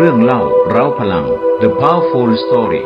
เรื่องเล่าเร้าพลัง The Powerful Story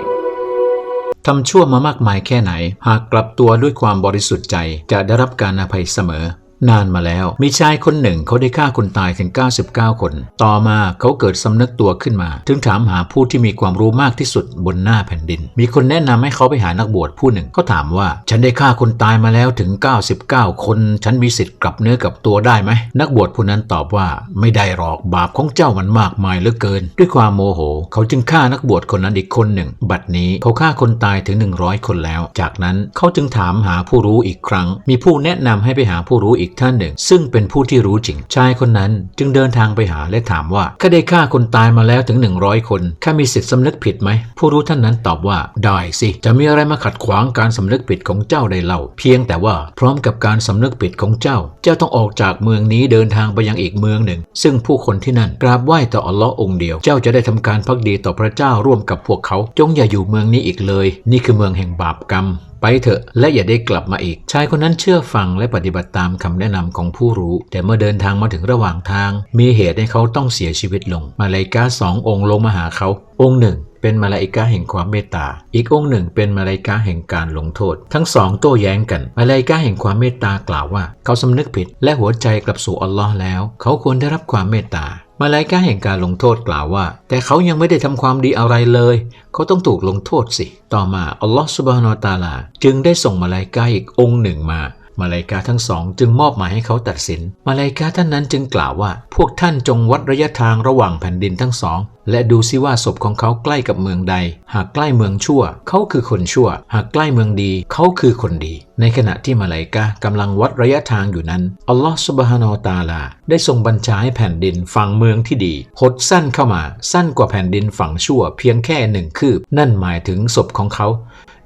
ทำชั่วมามากมายแค่ไหน หากกลับตัวด้วยความบริสุทธิ์ใจจะได้รับการอภัยเสมอ นานมาแล้ว มีชายคนหนึ่งเขาได้ฆ่าคนตายถึง 99 คน ต่อมาเขาเกิดสำนึกตัวขึ้นมา ถึงถามหาผู้ที่มีความรู้มากที่สุดบนหน้าแผ่นดิน มีคนแนะนำให้เขาไปหานักบวชผู้หนึ่งเขาถามว่า ฉันได้ฆ่าคนตายมาแล้วถึง 99 คน ฉันมีสิทธิ์กลับเนื้อกับตัวได้ไหม นักบวชผู้นั้นตอบว่าไม่ได้หรอกบาปของเจ้ามันมากมายเหลือเกิน ด้วยความโมโห เขาจึงฆ่านักบวชคนนั้นอีกคนหนึ่ง บัดนี้เขาฆ่าคนตายถึง 100 คนแล้ว จากนั้นเขาจึงถามหาผู้รู้อีกครั้ง มีผู้แนะนำให้ไปหาผู้รู้อีกท่านหนึ่ง ซึ่งเป็นผู้ที่รู้จริง ชายคนนั้นจึงเดินทางไปหาและถามว่าข้าได้ฆ่าคนตายมาแล้วถึง 100 คนข้ามีสิทธิ์สำนึกผิดไหม ผู้รู้ท่านนั้นตอบว่าได้สิ จะมีอะไรมาขัดขวางการสำนึกผิดของเจ้าได้เล่า เพียงแต่ว่าพร้อมกับการสำนึกผิดของเจ้า เจ้าต้องออกจากเมืองนี้เดินทางไปยังอีกเมืองหนึ่ง ซึ่งผู้คนที่นั่นกราบไหว้ต่ออัลลอฮ์องค์เดียว เจ้าจะได้ทำการพักดีต่อพระเจ้าร่วมกับพวกเขา จงอย่าอยู่เมืองนี้อีกเลย นี่คือเมืองแห่งบาปกรรม ไปเถอะและอย่าได้กลับมาอีก ชายคนนั้นเชื่อฟังและปฏิบัติตามคำแนะนำของผู้รู้ แต่เมื่อเดินทางมาถึงระหว่างทาง มีเหตุให้เขาต้องเสียชีวิตลง มาลายกาสององค์ลงมาหาเขา องค์หนึ่งเป็นมาลาอิกาแห่งความเมตตา อีกองค์หนึ่งเป็นมาลาอิกาแห่งการลงโทษ ทั้งสองโต้แย้งกัน มาลาอิกาแห่งความเมตตากล่าวว่า เขาสำนึกผิดและหัวใจกลับสู่อัลลอฮ์แล้ว เขาควรได้รับความเมตตา มาลายกาแห่งการลงโทษกล่าวว่า แต่เขายังไม่ได้ทำความดีอะไรเลย เขาต้องถูกลงโทษสิ ต่อมาอัลลอฮฺสุบฮานาอัลตาลา จึงได้ส่งมาลายกาอีกองค์หนึ่งมา มาลาอิกาทั้งสองจึงมอบหมายให้เขาตัดสิน มาลาอิกาท่านนั้นจึงกล่าวว่า พวกท่านจงวัดระยะทางระหว่างแผ่นดินทั้งสอง และดูซิว่าศพของเขาใกล้กับเมืองใด หากใกล้เมืองชั่ว เขาคือคนชั่ว หากใกล้เมืองดี เขาคือคนดี ในขณะที่มาลาอิกากำลังวัดระยะทางอยู่นั้น อัลลอฮฺสุบฮานาอัลตาลา ได้ทรงบัญชาให้แผ่นดินฝั่งเมืองที่ดีหดสั้นเข้ามา สั้นกว่าแผ่นดินฝั่งชั่ว เพียงแค่หนึ่งคืบ นั่นหมายถึงศพของเขา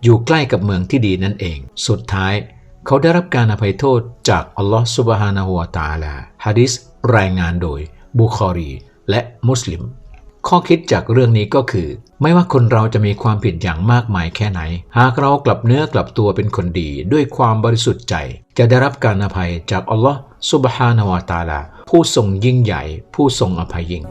อยู่ใกล้กับเมืองที่ดีนั่นเอง สุดท้าย เขาได้รับการอภัยโทษจากอัลลอฮฺสุบฮานาหัวตาลาฮะดิษรายงานโดยบุคอรี และมุสลิม ข้อคิดจากเรื่องนี้ก็คือ ไม่ว่าคนเราจะมีความผิดอย่างมากมายแค่ไหน หากเรากลับเนื้อกลับตัวเป็นคนดีด้วยความบริสุทธิ์ใจ จะได้รับการอภัยจากอัลลอฮฺสุบฮานาวะตาลาผู้ทรงยิ่งใหญ่ ผู้ทรงอภัยยิ่ง